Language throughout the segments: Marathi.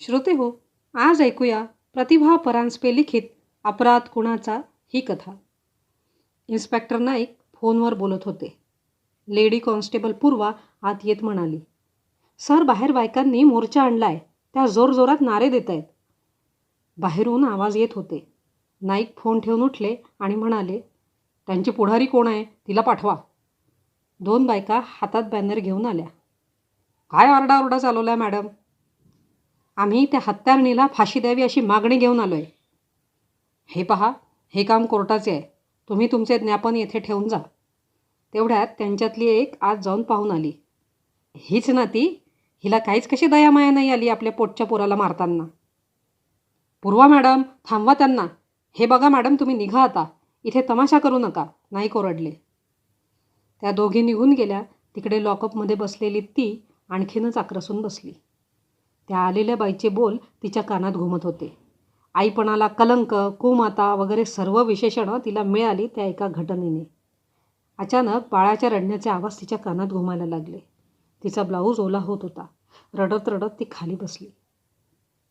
श्रोते हो आज ऐकूया प्रतिभा परांजपे लिखित अपराध कुणाचा ही कथा. इन्स्पेक्टर नाईक फोनवर बोलत होते. लेडी कॉन्स्टेबल पूर्वा आत येत म्हणाली सर बाहेर बायकांनी मोर्चा आणलाय त्या जोरजोरात नारे देत आहेत बाहेरून आवाज येत होते. नाईक फोन ठेवून उठले आणि म्हणाले त्यांची पुढारी कोण आहे तिला पाठवा. दोन बायका हातात बॅनर घेऊन आल्या. काय आरडाओरडा चालवला मॅडम? आम्ही त्या हत्यारणीला फाशी द्यावी अशी मागणी घेऊन आलो आहे हे पहा हे काम कोर्टाचे आहे. तुम्ही तुमचे ज्ञापन येथे ठेवून जा. तेवढ्यात त्यांच्यातली एक आज जाऊन पाहून आली. हीच ना ती हिला काहीच कशी दयामाया नाही आली आपल्या पोटच्या पोराला मारताना. पूर्वा मॅडम थांबवा त्यांना. हे बघा मॅडम तुम्ही निघा आता. इथे तमाशा करू नका नाही कोरडले. त्या दोघी निघून गेल्या. तिकडे लॉकअपमध्ये बसलेली ती आणखीनच आक्रसून बसली. त्या आलेल्या बाईचे बोल तिच्या कानात घुमत होते. आईपणाला कलंक कुमाता वगैरे सर्व विशेषणं तिला मिळाली त्या एका घटनेने. अचानक बाळाच्या रडण्याचे आवाज तिच्या कानात घुमायला लागले. तिचा ब्लाऊज ओला होत होता. रडत रडत ती खाली बसली.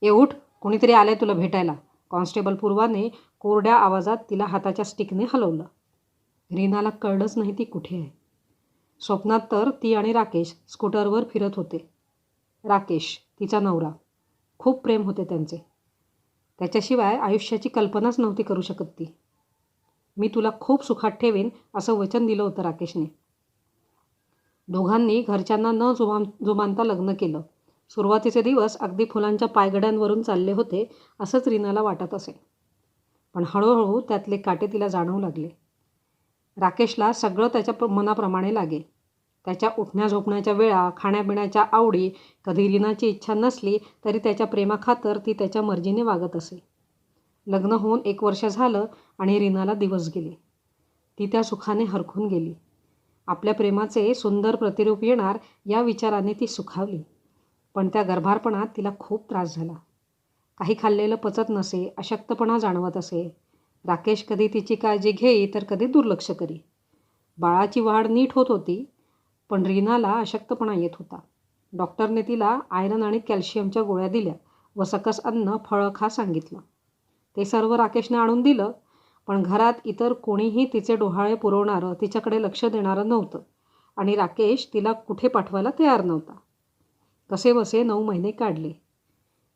ए उठ कोणीतरी आलंय तुला भेटायला. कॉन्स्टेबल पूर्वाने कोरड्या आवाजात तिला हाताच्या स्टिकने हलवलं. रीनाला कळलंच नाही ती कुठे आहे. स्वप्नात तर ती आणि राकेश स्कूटरवर फिरत होते. राकेश तिचा नवरा. खूप प्रेम होते त्यांचे. त्याच्याशिवाय आयुष्याची कल्पनाच नव्हती करू शकत ती. मी तुला खूप सुखात ठेवेन असं वचन दिलं होतं राकेशने. दोघांनी घरच्यांना न जुमान जुमानता लग्न केलं. सुरुवातीचे दिवस अगदी फुलांच्या पायगड्यांवरून चालले होते असंच रीनाला वाटत असे. पण हळूहळू त्यातले काटे तिला जाणवू लागले. राकेशला सगळं त्याच्या मनाप्रमाणे लागे त्याच्या उठण्या झोपण्याच्या वेळा खाण्यापिण्याच्या आवडी कधी रीनाची इच्छा नसली तरी त्याच्या प्रेमाखातर ती त्याच्या मर्जीने वागत असे. लग्न होऊन एक वर्ष झालं आणि रीनाला दिवस गेले. ती त्या सुखाने हरखून गेली. आपल्या प्रेमाचे सुंदर प्रतिरूप येणार या विचाराने ती सुखावली. पण त्या गर्भारपणात तिला खूप त्रास झाला. काही खाल्लेलं पचत नसे अशक्तपणा जाणवत असे. राकेश कधी तिची काळजी घेई तर कधी दुर्लक्ष करी. बाळाची वाढ नीट होत होती पण रीनाला अशक्तपणा येत होता. डॉक्टरने तिला आयरन आणि कॅल्शियमच्या गोळ्या दिल्या व सकस अन्न फळं खा सांगितलं. ते सर्व राकेशने आणून दिलं पण घरात इतर कोणीही तिचे डोहाळे पुरवणारं तिच्याकडे लक्ष देणारं नव्हतं आणि राकेश तिला कुठे पाठवायला तयार नव्हता. कसे बसे नऊ महिने काढले.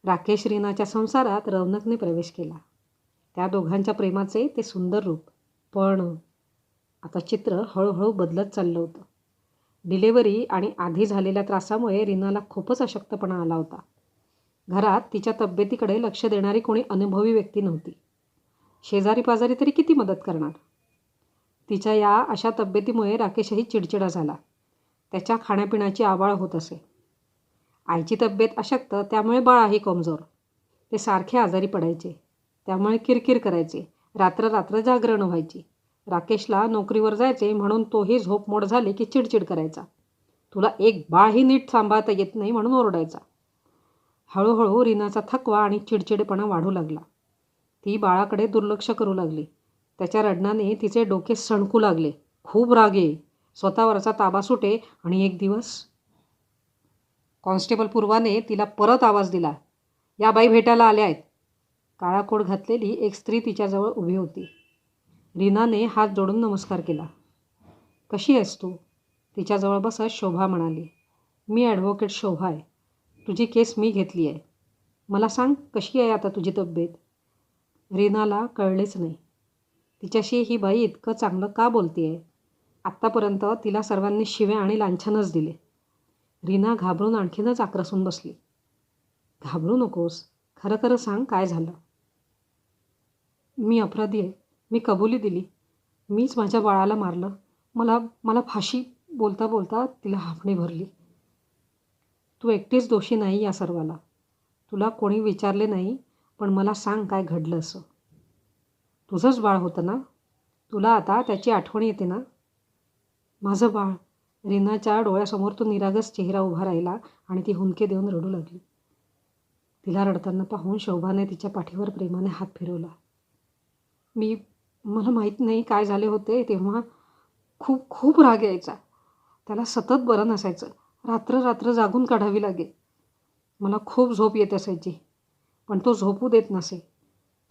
राकेश रीनाच्या संसारात रौनकने प्रवेश केला. त्या दोघांच्या प्रेमाचे ते सुंदर रूप. पण आता चित्र हळूहळू बदलत चाललं होतं. डिलेवरी आणि आधी झालेल्या त्रासामुळे रीनाला खूपच अशक्तपणा आला होता. घरात तिच्या तब्येतीकडे लक्ष देणारी कोणी अनुभवी व्यक्ती नव्हती. शेजारी पाजारी तरी किती मदत करणार? तिच्या या अशा तब्येतीमुळे राकेशही चिडचिडा झाला. त्याच्या खाण्यापिण्याची आवाळ होत असे. आईची तब्येत अशक्त त्यामुळे बाळाही कमजोर. ते सारखे आजारी पडायचे. त्यामुळे किरकिर करायचे. रात्र रात्र जागरण व्हायची. राकेशला नोकरीवर जायचे म्हणून तोही झोपमोड झाली की चिडचिड करायचा. तुला एक बाळही नीट सांभाळता येत नाही म्हणून ओरडायचा. हळूहळू रीनाचा थकवा आणि चिडचिडेपणा वाढू लागला. ती बाळाकडे दुर्लक्ष करू लागली. त्याच्या रडणाने तिचे डोके सणकू लागले. खूप रागे स्वतःवरचा ताबा सुटे आणि एक दिवस कॉन्स्टेबल पूर्वाने तिला परत आवाज दिला. या बाई भेटायला आल्या आहेत. काळा कोड घातलेली एक स्त्री तिच्याजवळ उभी होती. रीनाने हात जोडून नमस्कार केला. कशी आहेस तू? तिच्याजवळ बसत शोभा म्हणाली. मी ॲडव्होकेट शोभा आहे. तुझी केस मी घेतली आहे. मला सांग कशी आहे आता तुझी तब्येत? रीनाला कळलेच नाही. तिच्याशी ही बाई इतकं चांगलं का बोलते आहे आत्तापर्यंत तिला सर्वांनी शिव्या आणि लांछनच दिले. रीना घाबरून आणखीनच आक्रसून बसली. घाबरू नकोस. खरं खरं सांग काय झालं? मी अपराधी आहे. मी कबुली दिली. मीच माझ्या बाळाला मारलं. मला मला फाशी बोलता बोलता तिला हाफणी भरली. तू एकटीच दोषी नाही या सर्वाला. तुला कोणी विचारले नाही पण मला सांग काय घडलं असं. तुझंच बाळ होतं ना? तुला आता त्याची आठवण येते ना? माझं बाळ. रीनाच्या डोळ्यासमोर तो निरागस चेहरा उभा राहिला आणि ती हुंके देऊन रडू लागली. तिला रडताना पाहून शोभाने तिच्या पाठीवर प्रेमाने हात फिरवला. मी मला माहीत नाही काय झाले होते तेव्हा खूप खूप राग यायचा. त्याला सतत बरं नसायचं. रात्र रात्र जागून काढावी लागे मला खूप झोप येत असायची पण तो झोपू देत नसे.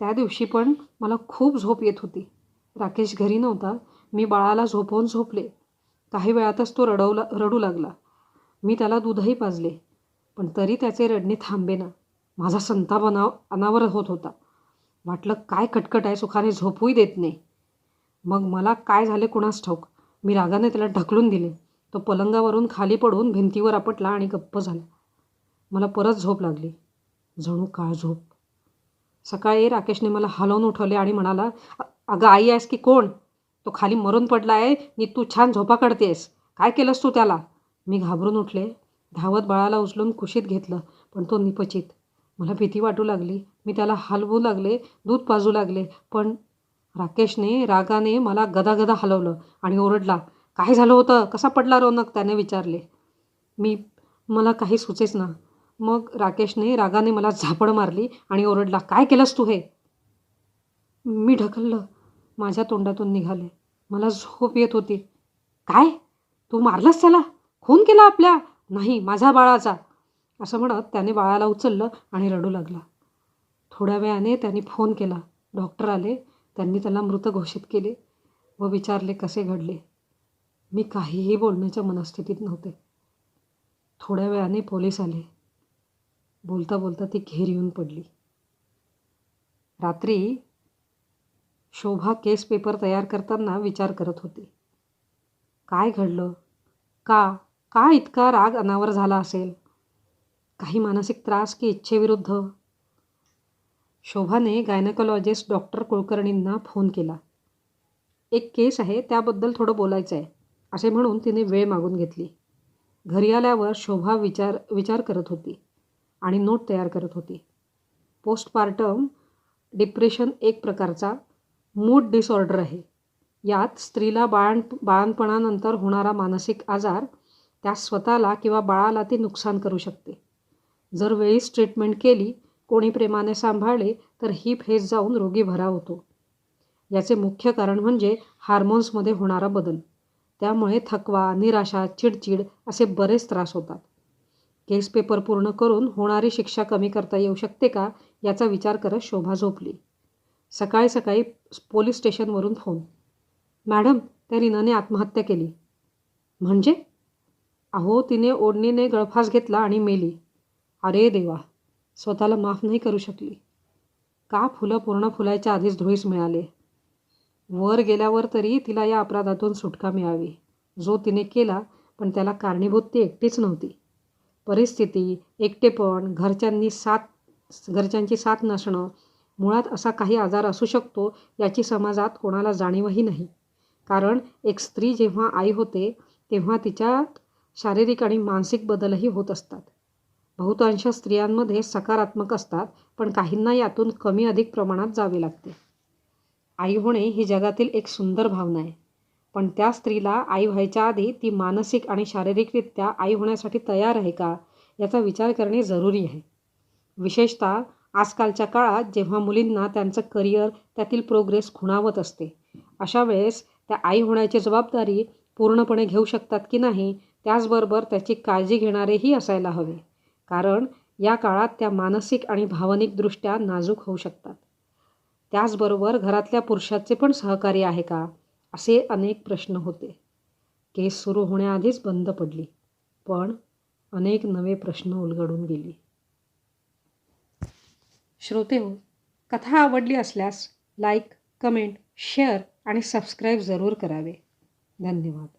त्या दिवशी पण मला खूप झोप येत होती. राकेश घरी नव्हता. मी बाळाला झोपवून झोपले. काही वेळातच तो रडवला रडू लागला. मी त्याला दूधही पाजले पण तरी त्याचे रडणे थांबेना. माझा संताप अनाव अनावर होत होता. वाटलं काय कटकट आहे सुखाने झोपूही देत नाही. मग मला काय झाले कुणास ठाऊक? मी रागाने त्याला ढकलून दिले. तो पलंगावरून खाली पडून भिंतीवर आपटला आणि गप्प झाला. मला परत झोप लागली. जणू काळ झोप? सकाळी राकेशने मला हलवून उठवले आणि म्हणाला अगं आई आहेस की कोण? तो खाली मरून पडला आहे नी तू छान झोपा काढतेस. काय केलंस तू त्याला? मी घाबरून उठले. धावत बाळाला उचलून कुशीत घेतलं पण तो निपचित. मला भीती वाटू लागली. मी त्याला हलवू लागले दूध पाजू लागले. पण राकेशने रागाने मला गदागदा हलवलं आणि ओरडला काय झालं होतं? कसा पडला रौनक? त्याने विचारले. मी मला काही सुचेच ना. मग राकेशने रागाने मला झापड मारली आणि ओरडला काय केलंस तू हे? मी ढकललं. माझ्या तोंडातून निघाले. मला झोप येत होती. काय? तू मारलंस त्याला? खून केला आपल्या? नाही माझ्या बाळाचा. असं म्हणत त्याने बाळाला उचललं आणि रडू लागला. थोड्या वेळाने त्यांनी फोन केला. डॉक्टर आले. त्यांनी त्याला मृत घोषित केले व विचारले कसे घडले. मी काहीही बोलण्याच्या मनस्थितीत नव्हते. थोड्या वेळाने पोलीस आले. बोलता बोलता ती घेर येऊन पडली. रात्री शोभा केस पेपर तयार करताना विचार करत होती. काय घडलं? का? का इतका राग अनावर झाला असेल? काही मानसिक त्रास की इच्छेविरुद्ध? शोभाने गायनकोलॉजिस्ट डॉक्टर कुलकर्णींना फोन केला. एक केस आहे त्याबद्दल थोडं बोलायचं आहे असे म्हणून तिने वेळ मागून घेतली. घरी आल्यावर शोभा विचार विचार करत होती आणि नोट तयार करत होती. पोस्टपार्टम डिप्रेशन एक प्रकारचा मूड डिसऑर्डर आहे. यात स्त्रीला बाळण बाळणपणानंतर होणारा मानसिक आजार त्या स्वतःला किंवा बाळाला ती नुकसान करू शकते. जर वेळीच ट्रीटमेंट केली कोणी प्रेमाने सांभाळले तर ही फेज जाऊन रोगी भरा होतो. याचे मुख्य कारण म्हणजे हार्मोन्समध्ये होणारा बदल. त्यामुळे थकवा निराशा चिडचिड असे बरेच त्रास होतात. केस पेपर पूर्ण करून होणारी शिक्षा कमी करता येऊ शकते का याचा विचार करत शोभा झोपली. सकाळी सकाळी पोलीस स्टेशनवरून फोन मॅडम त्या रीनाने आत्महत्या केली. म्हणजे? अहो तिने ओढणीने गळफास घेतला आणि मेली. अरे देवा स्वतःला माफ नाही करू शकली. का फुलं पूर्ण फुलायच्या आधीच धुळीस मिळाले? वर गेल्यावर तरी तिला या अपराधातून सुटका मिळावी. जो तिने केला पण त्याला कारणीभूत ती एकटीच नव्हती. परिस्थिती एकटेपण घरच्यांनी साथ घरच्यांची साथ नसणं मुळात असा काही आजार असू शकतो याची समाजात कोणाला जाणीवही नाही. कारण एक स्त्री जेव्हा आई होते तेव्हा तिच्यात शारीरिक आणि मानसिक बदलही होत असतात. बहुतांश स्त्रियांमध्ये सकारात्मक असतात पण काहींना यातून कमी अधिक प्रमाणात जावे लागते. आई होणे ही जगातील एक सुंदर भावना आहे. पण त्या स्त्रीला आई व्हायच्या आधी ती मानसिक आणि शारीरिकरित्या आई होण्यासाठी तयार आहे का याचा विचार करणे जरुरी आहे. विशेषतः आजकालच्या काळात जेव्हा मुलींना त्यांचं करिअर त्यातील प्रोग्रेस खुणावत असते अशा वेळेस त्या आई होण्याची जबाबदारी पूर्णपणे घेऊ शकतात की नाही त्याचबरोबर त्याची काळजी घेणारेही असायला हवे. कारण या काळात त्या मानसिक आणि भावनिकदृष्ट्या नाजूक होऊ शकतात. त्याचबरोबर घरातल्या पुरुषाचे पण सहकार्य आहे का? असे अनेक प्रश्न होते. केस सुरू होण्याआधीच बंद पडली. पण अनेक नवे प्रश्न उलगडून गेली. श्रोते हो कथा आवडली असल्यास लाईक कमेंट शेअर आणि सबस्क्राईब जरूर करावे. धन्यवाद.